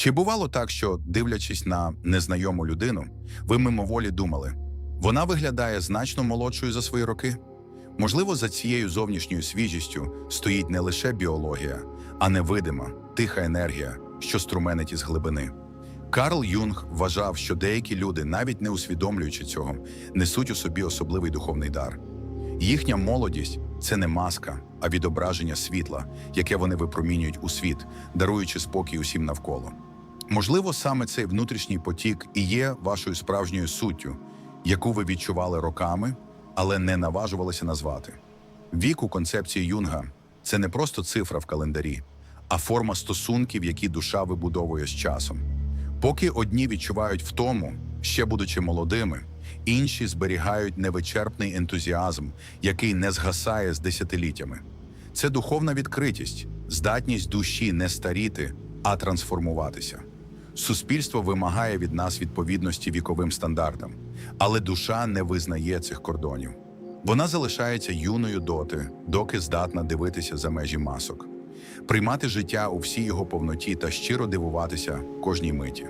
Чи бувало так, що, дивлячись на незнайому людину, ви мимоволі думали, вона виглядає значно молодшою за свої роки? Можливо, за цією зовнішньою свіжістю стоїть не лише біологія, а невидима, тиха енергія, що струменить із глибини. Карл Юнг вважав, що деякі люди, навіть не усвідомлюючи цього, несуть у собі особливий духовний дар. Їхня молодість це не маска, а відображення світла, яке вони випромінюють у світ, даруючи спокій усім навколо. Можливо, саме цей внутрішній потік і є вашою справжньою суттю, яку ви відчували роками, але не наважувалися назвати. Вік у концепції Юнга це не просто цифра в календарі, а форма стосунків, які душа вибудовує з часом. Поки одні відчувають втому, ще будучи молодими, інші зберігають невичерпний ентузіазм, який не згасає з десятиліттями. Це духовна відкритість, здатність душі не старіти, а трансформуватися. Суспільство вимагає від нас відповідності віковим стандартам, але душа не визнає цих кордонів. Вона залишається юною доти, доки здатна дивитися за межі масок, приймати життя у всій його повноті та щиро дивуватися кожній миті.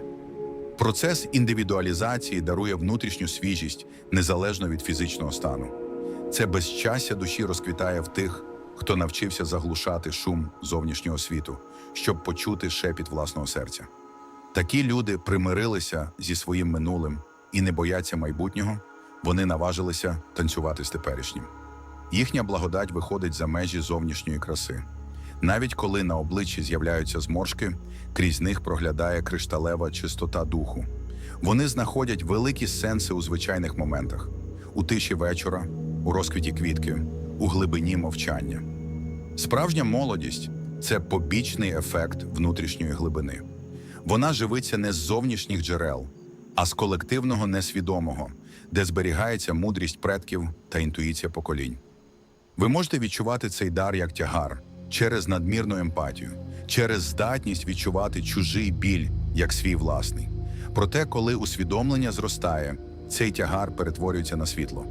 Процес індивідуалізації дарує внутрішню свіжість незалежно від фізичного стану. Це безчастя душі розквітає в тих, хто навчився заглушати шум зовнішнього світу, щоб почути шепіт власного серця. Такі люди примирилися зі своїм минулим і не бояться майбутнього, вони наважилися танцювати з теперішнім. Їхня благодать виходить за межі зовнішньої краси. Навіть коли на обличчі з'являються зморшки, крізь них проглядає кришталева чистота духу. Вони знаходять великі сенси у звичайних моментах: у тиші вечора, у розквіті квітки, у глибині мовчання. Справжня молодість це побічний ефект внутрішньої глибини. Вона живиться не з зовнішніх джерел, а з колективного несвідомого, де зберігається мудрість предків та інтуїція поколінь. Ви можете відчувати цей дар як тягар через надмірну емпатію, через здатність відчувати чужий біль як свій власний. Проте, коли усвідомлення зростає, цей тягар перетворюється на світло.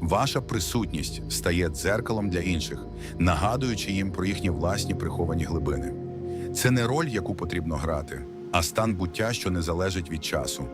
Ваша присутність стає дзеркалом для інших, нагадуючи їм про їхні власні приховані глибини. Це не роль, яку потрібно грати, а стан буття, що не залежить від часу.